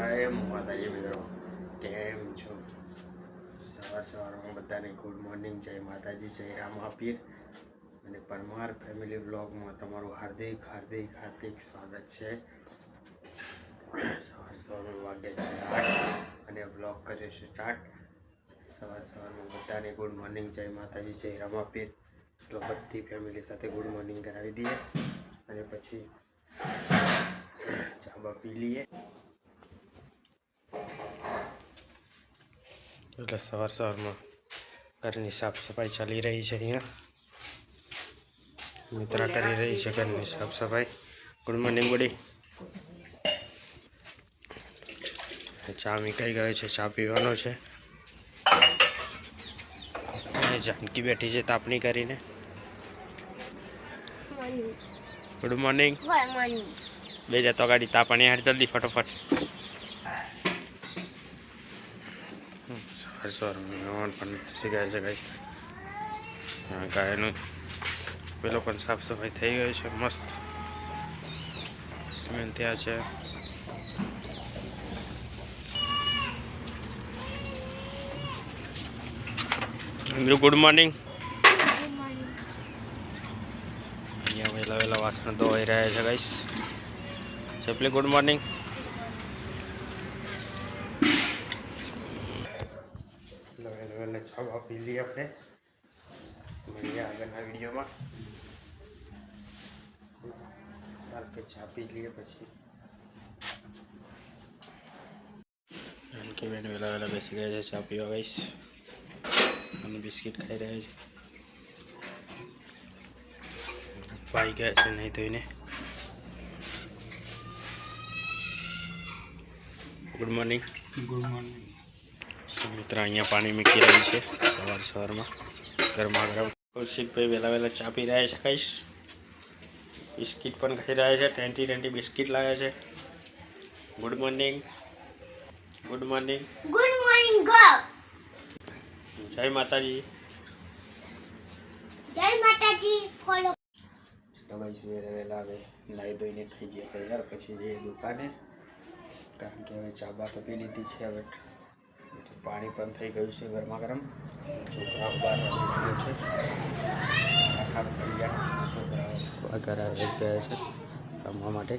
જય માતાજી મિત્રો કેમ છો. સવાર સવારમાં બધાને ગુડ મોર્નિંગ જય માતાજી, જય રામ આપીએ. અને પરમાર ફેમિલી બ્લોગમાં તમારું હાર્દિક હાર્દિક હાર્દિક સ્વાગત છે. સવાર સવારમાં વાગે છે અને બ્લોગ કરીએ છે સ્ટાર્ટ સવાર સવારમાં બધાને ગુડ મોર્નિંગ જય માતાજી, જય રામ આપીએ. તો બધી ફેમિલી સાથે ગુડ મોર્નિંગ કરાવી દઈએ. અને પછી ચાબા પી લઈએ. એટલે સવાર સવારમાં ઘરની સાફ સફાઈ ચાલી રહી છે અહીંયા. મિત્રા કરી રહી છે ઘરની સાફ સફાઈ ગુડ મોર્નિંગ ગુડી ચા મીકાઈ ગયો છે ચા પીવાનો છે. જાનકી બેઠી છે તાપણી કરીને. Good morning? બે જતો ગાડી તાપણી હાર જલ્દી ફટોફટ. સવાર સવારમાં મહેમાન પણ બેસી ગયા છે ગાય ગાયનું પેલો પણ સાફ સફાઈ થઈ ગઈ છે, મસ્ત. ત્યાં છે. Good morning. અહીંયા વહેલા વહેલા વાસણ ધોવાઈ રહ્યા છે ગાઈસ ચપલી, ગુડ મોર્નિંગ. વહેલા ચા પી લઈએ આપણે. મળીએ આગળના વિડીયોમાં. કે ચા પી લઈએ પછી. જાનકી બેન વહેલા વહેલા બેસી ગયા છે ચા પીવા ગઈશ અને બિસ્કિટ ખાઈ રહ્યા છે. પાઈ ગયા છે નહીં તો એને. ગુડ મોર્નિંગ ગુડ મોર્નિંગ મિત્ર અહીંયા પાણી મૂકી રહ્યું છે સવાર સવારમાં. ગરમા ગરમ. કૌશિકભાઈ વહેલા વહેલા ચા પી રહ્યા છે કહીશ બિસ્કિટ પણ ખાઈ રહ્યા છે ટેન્ટી ટેન્ટી બિસ્કિટ લાવ્યા છે. Good morning. Good morning. Good morning. જય માતાજી. જય માતાજી ફોલો તમે સવેરે વહેલા હવે નાહી ધોઈને થઈ ગયા તૈયાર પછી જઈએ દુકાને. કારણ કે હવે ચા બા તો પી લીધી છે હવે પાણી પણ થઈ ગયું છે ગરમા ગરમ. છોકરાઓ બહાર છે. આખા કરી ગયા છોકરાઓ. ઘરે આવી ગયા છે રમવા માટે.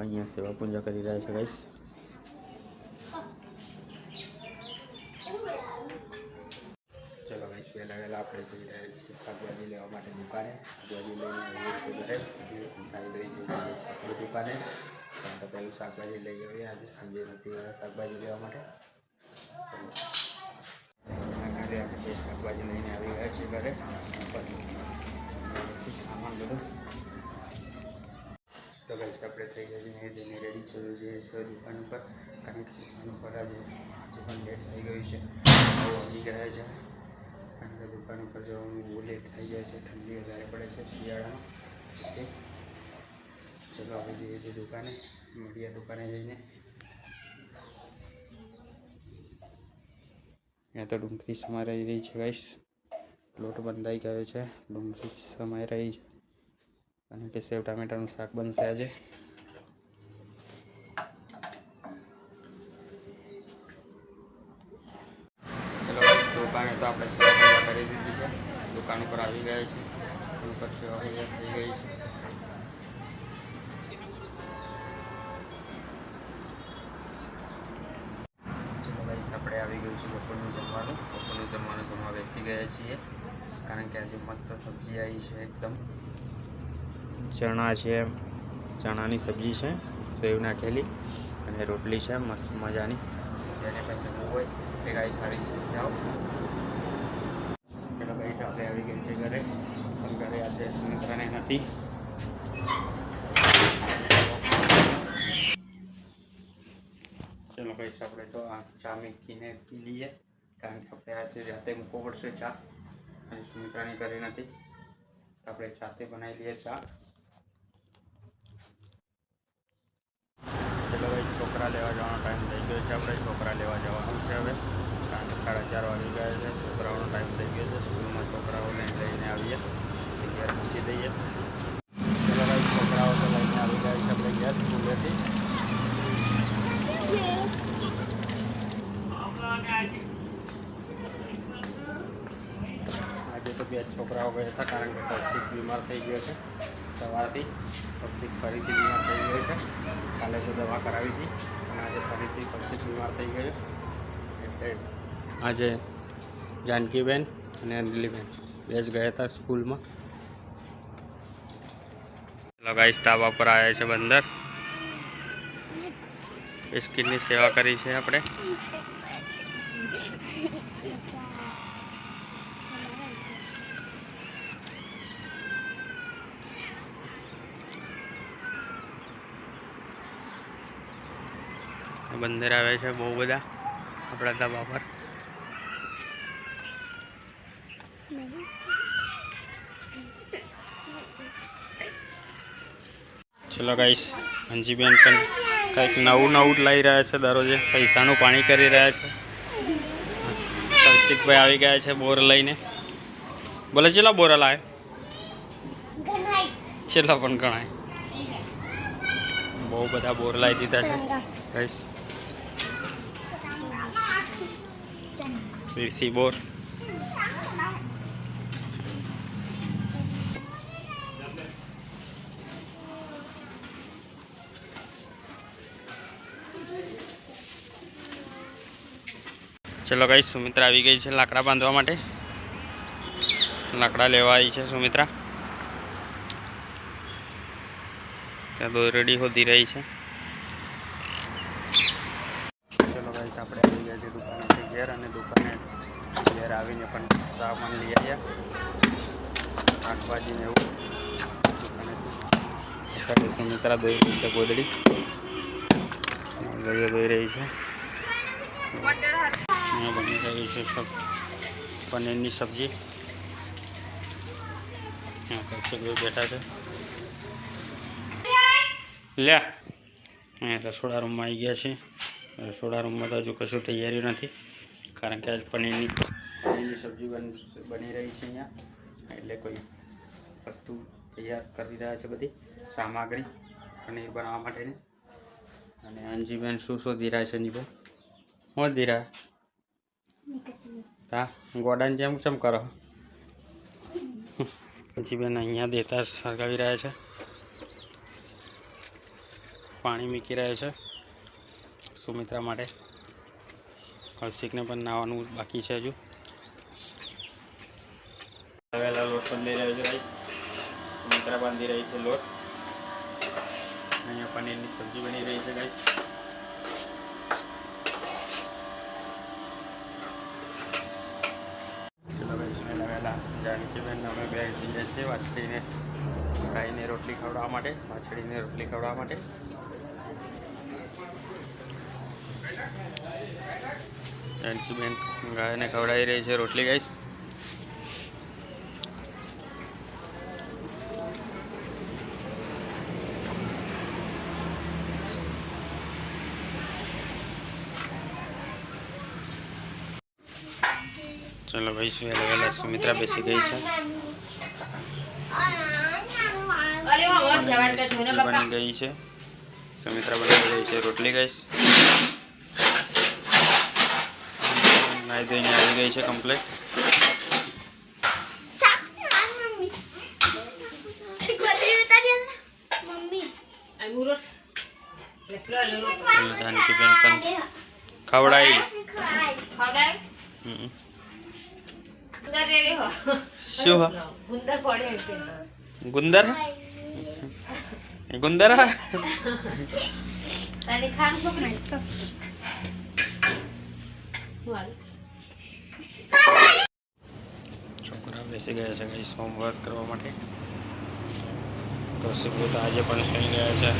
અહીંયા સેવા પૂજા કરી રહ્યા છે ગાઈસ ચલો ભાઈ વહેલા વહેલા આપણે જઈ રહ્યા છીએ શાકભાજી લેવા માટે દુકાને. શાકભાજી લઈને ઘરે. દુકાને. કારણ કે પહેલું શાકભાજી લઈ આવીએ આજે સાંજે નથી શાકભાજી લેવા માટે. ઘરે શાકભાજી લઈને આવી ગયા છીએ ઘરે સામાન બધું. તો ગાઈસ આપણે થઈ ગયા છીએ ધીમે રેડી થયું છે છે, દુકાન ઉપર. કારણ કે દુકાન ઉપર આજે આજે પણ લેટ થઈ ગયું છે. બહુ આવી ગયા છે. કારણ કે દુકાન ઉપર જવાનું બહુ લેટ થઈ જાય છે. ઠંડી વધારે પડે છે શિયાળામાં. ચલો આપણે જઈએ છીએ દુકાને મળીએ દુકાને જઈને. ત્યાં તો ડુંગળી સમાઈ રહી રહી છે ગાઈસ લોટ બંધાઈ ગયો છે, ડુંગળી સમાઈ રહી છે. કારણ કે સેવ ટામેટાનું શાક બનશે આજે. દુકાને તો આપણે સેવા કરી દીધી છે. દુકાન ઉપર આવી ગયા છે સેવા થઈ ગઈ છે ચલો ગાઈસ ગયું છે બપોરનું જમવાનું. બપોરનું જમવાનું જમવા બેસી ગયા છીએ. કારણ કે આજે મસ્ત સબ્જી આવી છે એકદમ. ચણા છે ચણાની સબ્જી છે સેવ નાખેલી અને રોટલી છે મસ્ત મજાની. જેને જમવું હોય એ ગાય સારી છે. જાઓ. ચલો ગાઈ આપણે આવી ગઈ છે ઘરે. પણ ઘરે આજે મિત્રને નથી. ચલો ગાઈસ આપણે તો આ ચા મૂકીને પી લઈએ કારણ કે આપણે આજે જાતે મૂકવો પડશે ચા અને સુમિત્રાની ઘરે નથી તો આપણે જાતે બનાવી લઈએ ચા ચલો ભાઈ છોકરા લેવા જવાનો ટાઈમ થઈ ગયો છે આપણે છોકરા લેવા જવાનું છે હવે કારણ કે સાડા ચાર વાગી ગયા છે છોકરાઓનો ટાઈમ થઈ ગયો છે સ્કૂલમાં છોકરાઓને લઈને આવીએ ઘેર મૂકી દઈએ ચલો ભાઈ છોકરાઓ તો લઈને આવી હતી આજે તો બે છોકરાઓ ગયા હતા કારણ કે કૌશિક બીમાર થઈ ગયો છે. સવારથી કૌશિક ફરીથી બીમાર થઈ ગયો છે. કાલે તો દવા કરાવી હતી અને આજે ફરીથી કૌશિક બીમાર થઈ ગયો એટલે આજે જાનકીબેન અને અંજલીબેન બે જ ગયા હતા સ્કૂલમાં. લગાઈશ ધાબા પર આવ્યા છે બંદર. બિસ્કિટની સેવા કરી છે આપણે. બંદર આવે છે બહુ બધા આપણા ધાબા પર. ચલો ગાઈશ હંજીબેન પણ કંઈક નવું નવું લાવી રહ્યા છે દરરોજે. પૈસાનું પાણી કરી રહ્યા છે. કૌશિકભાઈ આવી ગયા છે બોર લઈને. બોલે ચેલા બોર લાવે? છેલ્લા પણ ગણાય. બહુ બધા બોર લાવી દીધા છે. ગાઈશ દેશી બોર ચલો ગઈ સુમિત્રા આવી ગઈ છે લાકડા બાંધવા માટે. લાકડા લેવા આવી છે સુમિત્રા. ત્યાં દોરડી હોતી રહી છે ચલો ગઈ આપણે આવી ગયા છે દુકાનેથી ઘેર અને દુકાને ઘેર આવીને પણ સામાન લઈ આવ્યા. શાકભાજી ને એવું. અત્યારે સુમિત્રા દોઈ રહી છે ગોદડી. ગયો દોઈ રહી છે. બની રહી છે પનીરની સબ્જી. કૌશિકભાઈ બેઠા છે. લ્યા, અહીંયા રસોડા રૂમમાં આવી ગયા છે. રસોડા રૂમમાં તો હજુ કશું તૈયારી નથી, કારણ કે આજ પનીરની પનીરની સબ્જી બન રહી છે અહીંયા. એટલે કોઈ વસ્તુ તૈયાર કરી રહ્યા છે બધી, સામગ્રી પનીર બનાવવા માટેની. અને અંજીબેન શું શોધી રહ્યા છે અંજીબેન? શું દી રહ્યા હા, ગોડાની જેમ ચમ કરો. અંજીબેન અહીંયા દેતા સળગાવી રહ્યા છે. પાણી મૂકી રહ્યા છે. સુમિત્રા માટે. કૌશિકને પણ નાવાનું બાકી છે હજુ. વહેલા લોટ લઈ રહ્યો છે સુમિત્રા બાંધી રહી છે લોટ. અહીંયા પનીરની સબ્જી બની રહી છે ગાઈસ ચલો ગાઈસ વહેલા વહેલા જાનકી બેન અમે બે જઈએ છીએ વાછડીને ગાયને રોટલી ખવડાવવા માટે, વાછડીને રોટલી ખવડાવવા માટે. જાનકી બેન ગાયને ખવડાવી રહી છે રોટલી ગાઈસ ચલો ભાઈ વહેલા વહેલા સુમિત્રા બેસી ગઈ છે. બની ગઈ છે. સુમિત્રા બનાવી રહી છે રોટલી ગઈશ નાઈ ધોઈને આવી ગઈ છે કમ્પ્લેટ જાનકીબેન પણ ખવડાવી. શું હા? ગુંદર? ગુંદર છોકરા. બેસી ગયા છે કઈ હોમવર્ક કરવા માટે. કૌશિકભાઈ તો આજે પણ સુઈ ગયા છે.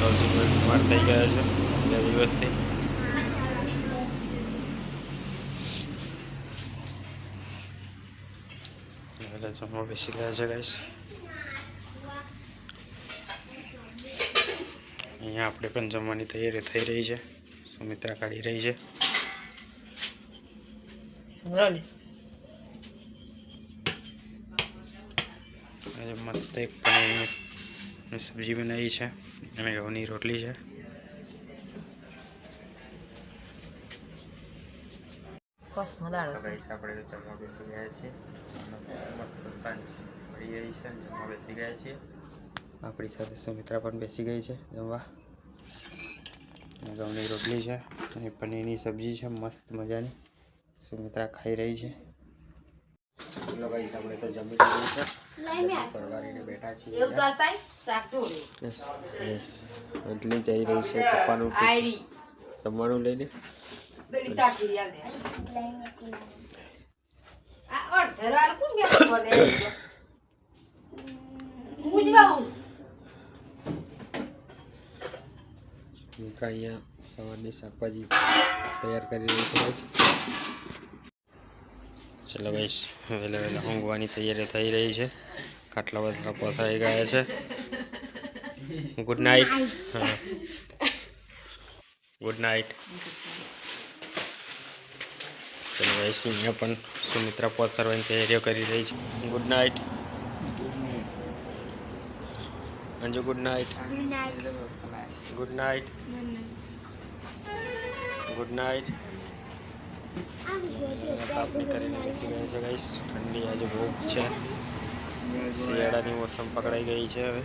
કૌશિકભાઈ બીમાર થઈ ગયા છે બે દિવસથી. જમવા બેસી ગયા છે ગાઈસ. અહીંયા આપણે પણ જમવાની તૈયારી થઈ રહી છે. સુમિત્રા કાઢી રહી છે. આજે મસ્ત એક પનીરની સબ્જી બનાવી છે. અને ઘઉંની રોટલી છે. કસ મદાળો છે ગાઈસ આપણે જમવા બેસી ગયા છીએ. મસ્ત સાંજ પડી ગઈ છે અને જમવા બેસી ગયા છીએ. આપણી સાથે સુમિત્રા પણ બેસી ગઈ છે જમવા. અને ઘઉંની રોટલી છે અને પનીરની સબ્જી છે. મસ્ત મજાની. સુમિત્રા ખાઈ રહી છે. ચલો ગાઈસ આપણે તો જમી લીધું છે. લઈ પરવારીને બેઠા છીએ એવું કરતા શાક ઢોળી. Yes yes. જઈ રહી છે પપ્પાનું પેલી શાક ગીરી આલે લઈ. આ કોણ મિત્રા અહીંયા સવારની શાકભાજી તૈયાર કરી રહી છે. ચલો ગાઈશ વહેલા વહેલા ઊંઘવાની તૈયારી થઈ રહી છે. ખાટલા બધા પથરાઈ ગયા છે. ગુડ નાઇટ હા. ગુડ નાઇટ ચલો ગાઈશ અહીંયા પણ સુમિત્રા પથરવાની તૈયારીઓ કરી રહી છે. Good night Anju good night good night good night good night તાપણી કરીને બેસી ગયા છે ગાઈશ ઠંડી આજે બહુ છે. શિયાળાની મોસમ પકડાઈ ગઈ છે હવે.